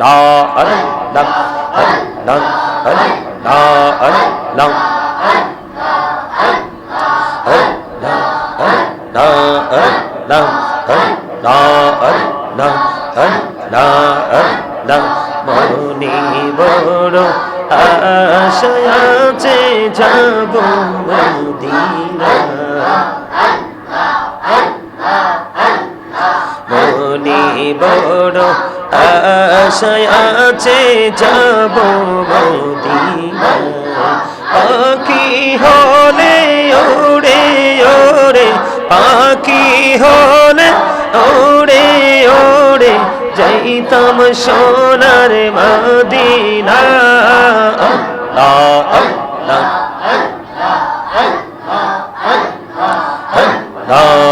đo ấn đâm ấn nâng ấn đo ấn nâng ấn nâng ấn đo ấn nâng ấn đo ấn nâng ấn đo ấn nâng মৌনি বড় আশয়াতে যাব Medina মনে বড় আশায় আছে যাব Medina পাখি হলে ওড়ে ওড়ে পাখি হলে ওড়ে ওড়ে যাইতাম সোনার মদিনা আল্লাহ আল্লাহ আল্লাহ আল্লাহ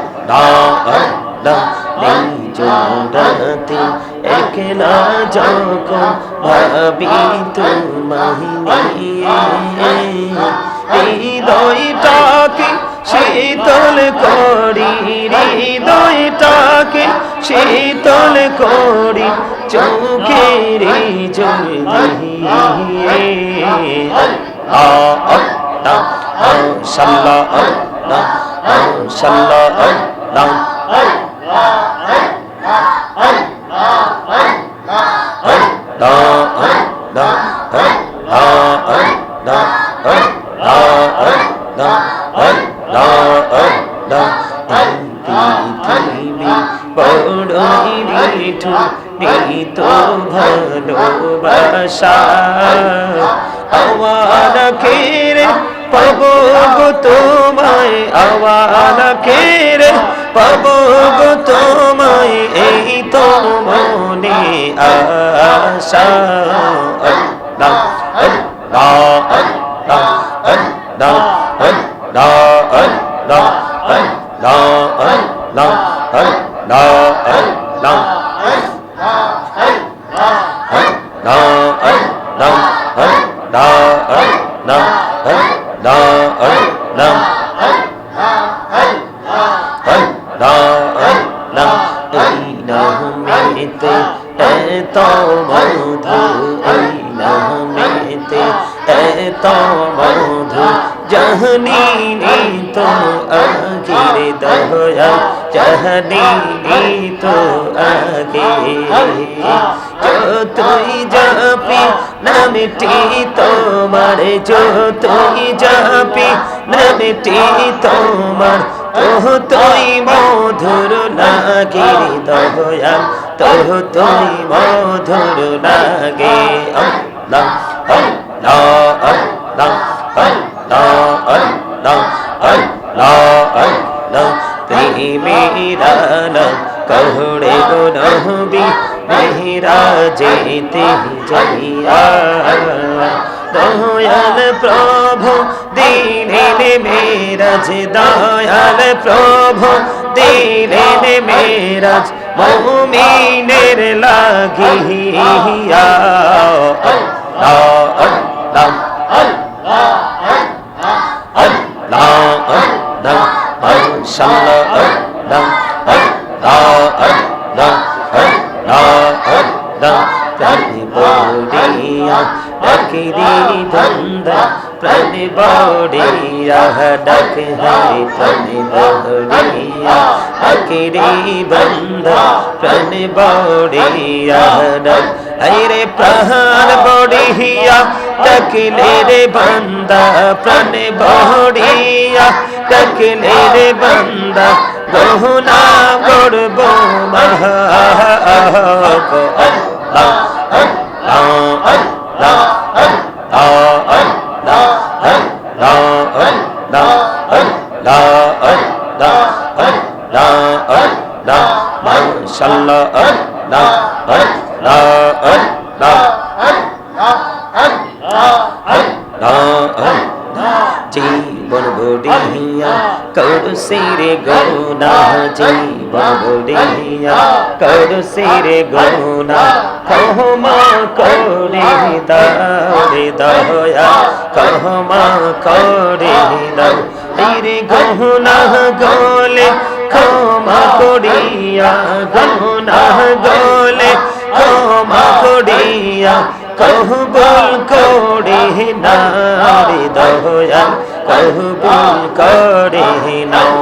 নেই জগতে একলা জগ ভাবি তুমি হৃদয়টাকে শীতল করি হৃদয়টাকে শীতল করি চোখের জল দিয়ে আ আ সাল্লা আ সাল্লা আ ডাউন ভালোবাসা আমার খেরে পাবো তোমায় আমার খেরে পাবো গো তোমায়, এই তো মনে আশা। আল্লাহ আল্লাহ আল্লাহ আল্লাহ আল্লাহ আল্লাহ আল্লাহ আল্লাহ আল্লাহ আল্লাহ এত মধু এই নামেতে এত মধু জহনি তো আগির দয়া জহনি তো আগে যতই জাপি নামটি তোমার, যতই জাপি নামটি তোমার তোহ তুই মধুর লাগে দয়া তোহ তুই মধুর লাগে আল্লাহ আল্লাহ আল্লাহ আল্লাহ আল্লাহ আল্লাহ আল্লাহ প্রেমেরা কহড়ে গো নহবি মেহরা যেতে যাইয়া দয়াল প্রভু দিলেন মেরাজ দয়াল প্রভু দিনে মেরাজ মৌমিনের লাগিয়া Rakiri Danda প্রাণী বড়িয়া ডাক হরি প্রাণী বড়িয়া ডাকিরি বন্ধা প্রাণী বড়িয়া ডাক হরে প্রাণ বড়িয়া ডাকিলে রে বন্দা প্রাণ বড়িয়া ডাকিলে রে বন্দা গহনা গড়ব জীবন গড়িয়া করুসিরে গৌনা কহমা করে দারে দয়া কহমা করে দাও রে গহনা গলে, ক্ষমা করিয়া গহনা গলে, ক্ষমা করিয়া, কহবুল করে না রে দয়া কহবুল করে নাও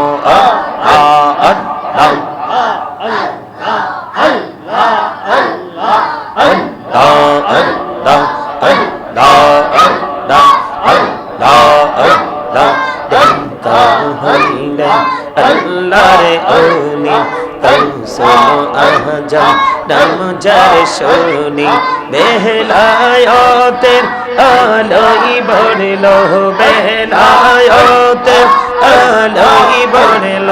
যার শুনি বেহলায়তের আলোই বড়ল বেহলায়তের আলোই বড়ল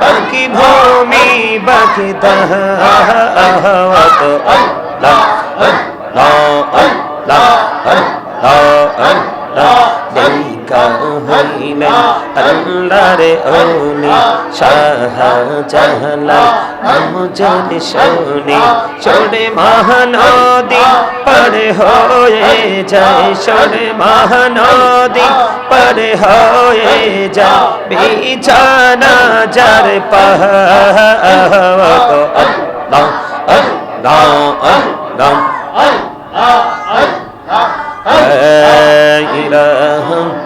পাখি ভূমি বাকি তাহাওয়াত আল্লাহ আল্লাহ আল্লাহ আল্লাহ আল্লাহ হইলেন আল্লাহরে অলি শাহ জাহালা আমজন শুনি ছোড়ে মহানদী পরে হয়ে যায় ছোড়ে মহানদী পরে হয়ে যায় বিছানা যার পাহ আল্লাহ আল্লাহ আল্লাহ আল্লাহ আল্লাহ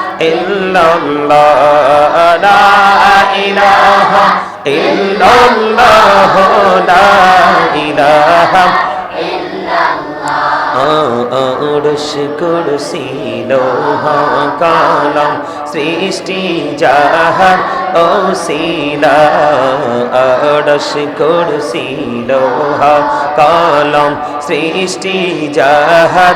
ইল্লাল্লাহ, লা ইলাহা ইল্লাল্লাহ, লা ইলাহা অরস কুরসি, লোহা কালাম, সৃষ্টি যাহার ও শিলা অরস কুরসি, লোহা কালাম, সৃষ্টি যাহার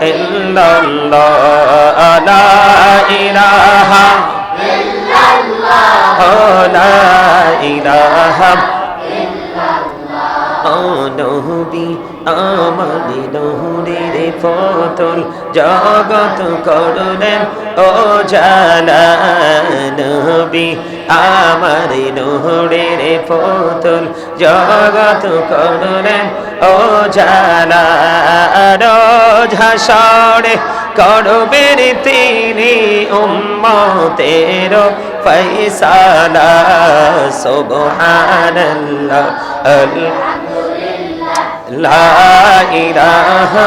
ইল্লাল্লাহ লা ইলাহা লা ইলাহা নবী আমার নহরের জগত করলেন ও জালা নবী। আমার নহরের ফতল জগত করলেন ও জালা ঝাসড়ে করবেন তিনি উম্মতের ফৈসালা সুবহানাল্লাহ লা ইলাহা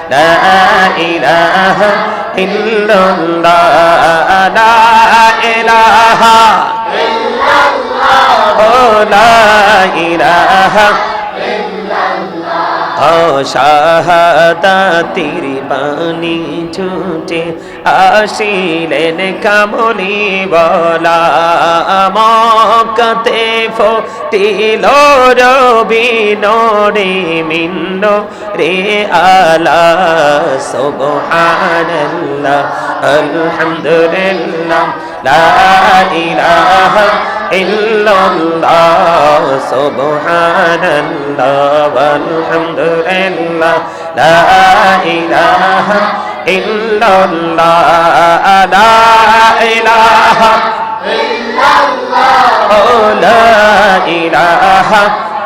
لا إله إلا الله لا إله إلا الله لا إله إلا الله شهادة تيري বাণী ছুটে আসিলেন কামলি বলা। মকতে ফটিল রবি নরে মিন্ন রে আলা। সুবহানাল্লাহ, আলহামদুলিল্লাহ, লা ইলাহা ইল্লাল্লাহ সুবহানাল্লাহ la ilaha illallah la ilaha illallah oh la ilaha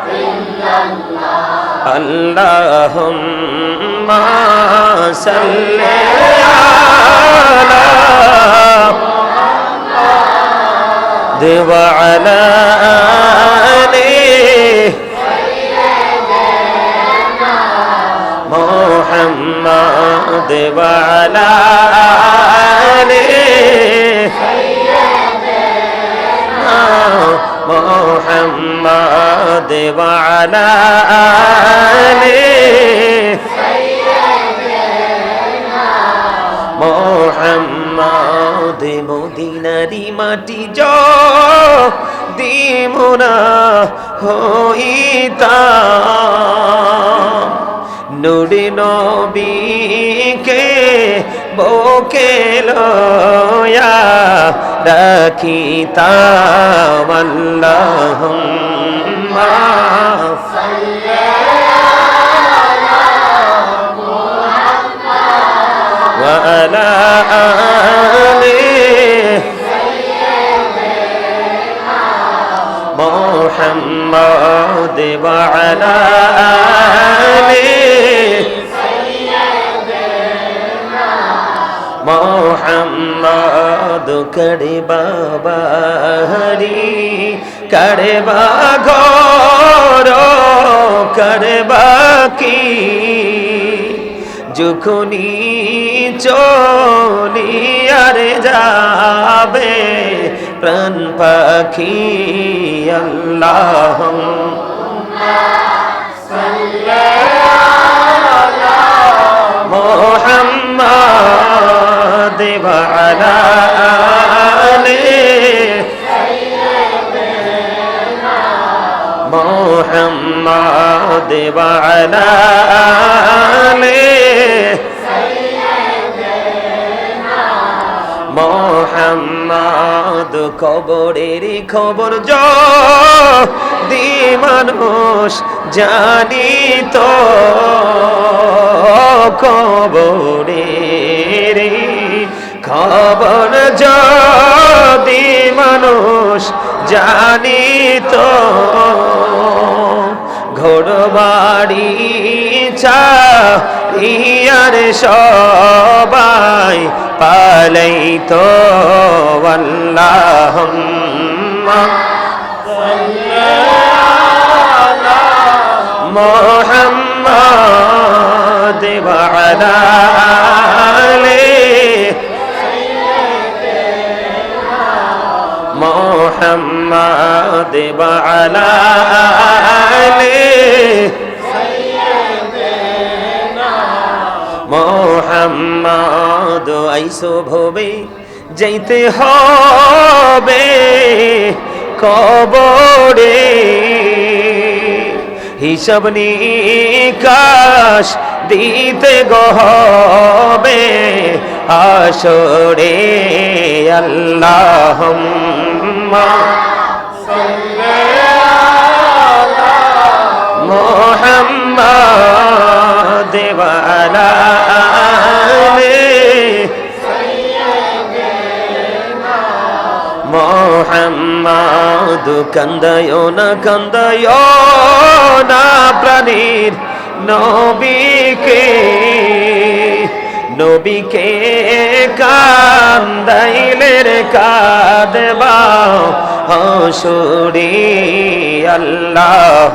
illallah allahumma salli ala وعلى آله محمد وعلى آله محمد وعلى آله محمد مدينة মদিনারি মাটি জ দিমুনা হইতা নুরি নবীকে বকে লয়া রাখিতাম আল্লাহুম্মা وعلى آله محمد وعلى آله মোহাম্মদ করবা বাহারি করবা ঘর করবা কি যখনি চলিয়ার যাবে প্রাণ পাখি আল্লাহ। মোহাম্মদ বালা মোহাম্মদ বালা মোহাম্মদ, কবরের খবর দি মানুষ জানি তো কবরের খবর যদি মানুষ জানি তো ঘোড়বাড়ি চা ইয়ার সবাই পালাই তো আল্লাহ মোহাম্মদ বালা মোহাম্মদ বালা মোহাম্মদ আইসো ভবে যাইতে হবে কবরে। হিসাব নিকাশ দিতে গহবে আসরে আল্লাহ মোহাম্মদ ওয়ালা মোহাম্মদ কান্দায় না কান্দায় না প্রাণীর নবীকে নবীকে কান্দাইলে রে কাঁদবা হসুরি আল্লাহ